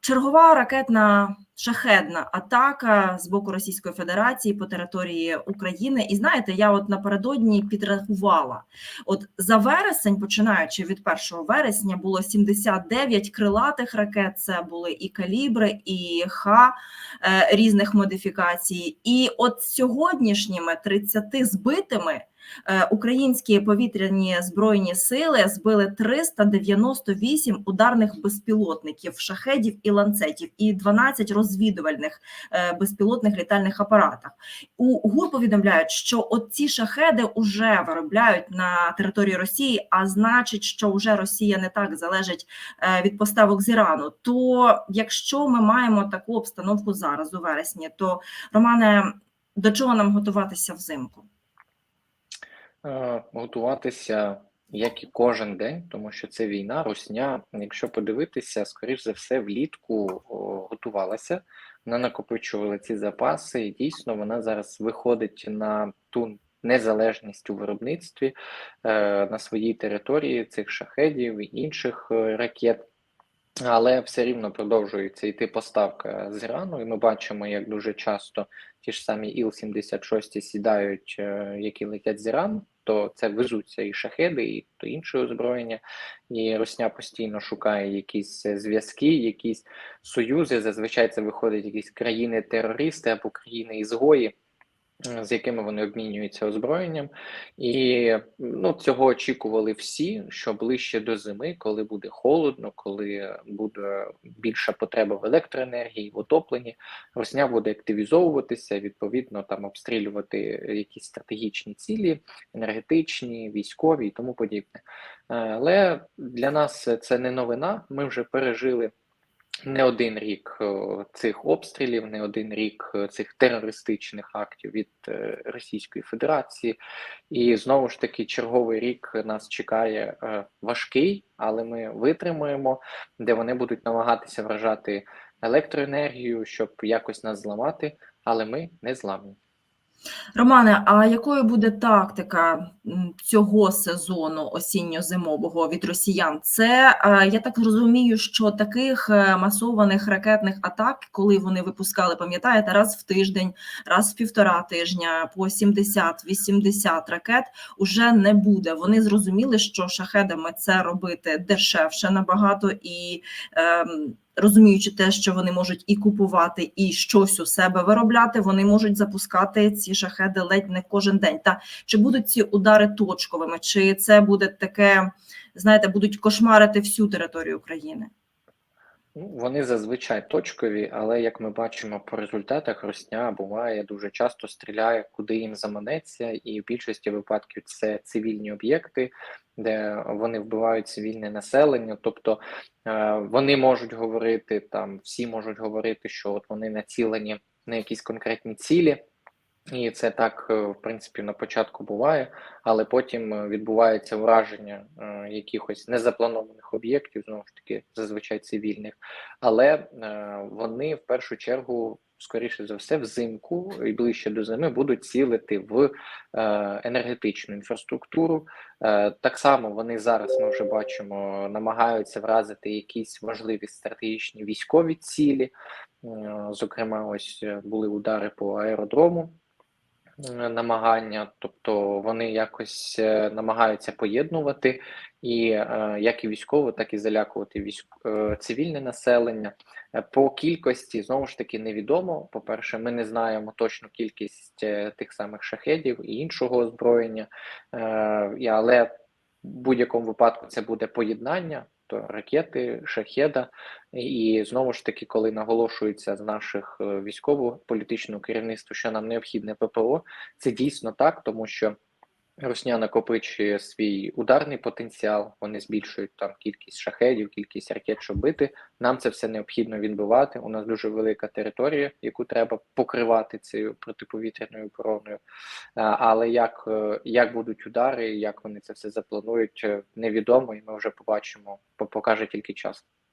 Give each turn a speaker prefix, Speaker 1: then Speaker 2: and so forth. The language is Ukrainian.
Speaker 1: Чергова ракетна шахедна атака з боку Російської Федерації по території України. І знаєте, я от напередодні підрахувала: от за вересень, починаючи від 1 вересня, було 79 крилатих ракет. Це були і калібри, і ха е, різних модифікацій. І от сьогоднішніми 30 збитими. Е, українські повітряні збройні сили збили 398 ударних безпілотників, шахедів і ланцетів, і 12 розвідувальних е, безпілотних літальних апаратах. У ГУР повідомляють, що от ці шахеди вже виробляють на території Росії, а значить, що вже Росія не так залежить е, від поставок з Ірану. То якщо ми маємо таку обстановку зараз у вересні, то Романе, до чого нам готуватися взимку?
Speaker 2: Е, готуватися як і кожен день, тому що це війна, русня. Якщо подивитися, скоріш за все, влітку готувалася, вона накопичувала ці запаси, і дійсно вона зараз виходить на ту незалежність у виробництві е, на своїй території цих шахедів і інших е, ракет. Але все рівно продовжується йти поставка з Ірану, і ми бачимо, як дуже часто ті ж самі Іл-76 сідають, які летять з Ірану то це везуться і шахеди, і то інше озброєння. І Росня постійно шукає якісь зв'язки, якісь союзи. Зазвичай це виходить якісь країни-терористи або країни-ізгої з якими вони обмінюються озброєнням, і ну цього очікували всі, що ближче до зими, коли буде холодно, коли буде більша потреба в електроенергії, в отопленні, Росня буде активізовуватися, відповідно там обстрілювати якісь стратегічні цілі, енергетичні, військові і тому подібне. Але для нас це не новина. Ми вже пережили не один рік е, цих обстрілів, не один рік е, цих терористичних актів від е, Російської Федерації, і знову ж таки черговий рік нас чекає важкий, але ми витримуємо, де вони будуть намагатися вражати електроенергію, щоб якось нас зламати, але ми не зламні.
Speaker 1: Романе, а якою буде тактика цього сезону осінньо-зимового від росіян? Це е, я так розумію, що таких е, масованих ракетних атак, коли вони випускали, пам'ятаєте, раз в тиждень, раз в півтора тижня, по 70-80 ракет уже не буде. Вони зрозуміли, що шахедами це робити дешевше набагато і. Ем, розуміючи те, що вони можуть і купувати, і щось у себе виробляти, вони можуть запускати ці шахеди ледь не кожен день. Та чи будуть ці удари точковими, чи це буде таке, знаєте, будуть кошмарити всю територію України?
Speaker 2: Ну, Вони зазвичай точкові, але як ми бачимо по результатах, Росня буває дуже часто стріляє, куди їм заманеться, і в більшості випадків це цивільні об'єкти, де вони вбивають цивільне населення. Тобто е, вони можуть говорити там, всі можуть говорити, що от вони націлені на якісь конкретні цілі. І це так, е, в принципі, на початку буває, але потім е, відбувається враження е, якихось незапланованих об'єктів, знову ж таки, зазвичай цивільних, але вони в першу чергу, скоріше за все, взимку і ближче до зими будуть цілити в енергетичну інфраструктуру. Так само вони зараз ми вже бачимо, намагаються вразити якісь важливі стратегічні військові цілі. Зокрема, ось були удари по аеродрому. Е, намагання, тобто вони якось е, намагаються поєднувати і е, як і військово, так і залякувати військ цивільне населення. По кількості знову ж таки невідомо. По перше, ми не знаємо точну кількість тих самих шахедів і іншого озброєння, але в будь-якому випадку це буде поєднання тобто ракети, шахеда, і знову ж таки, коли наголошується з наших е, військово-політичного керівництва, що нам необхідне ППО, це дійсно так, тому що Русня накопичує свій ударний потенціал, вони збільшують там кількість шахедів, кількість ракет, щоб бити. Нам це все необхідно відбивати. У нас дуже велика територія, яку треба покривати цією протиповітряною обороною. Але як е, як будуть удари, як вони це все запланують, е, невідомо, і ми вже побачимо, покаже тільки час.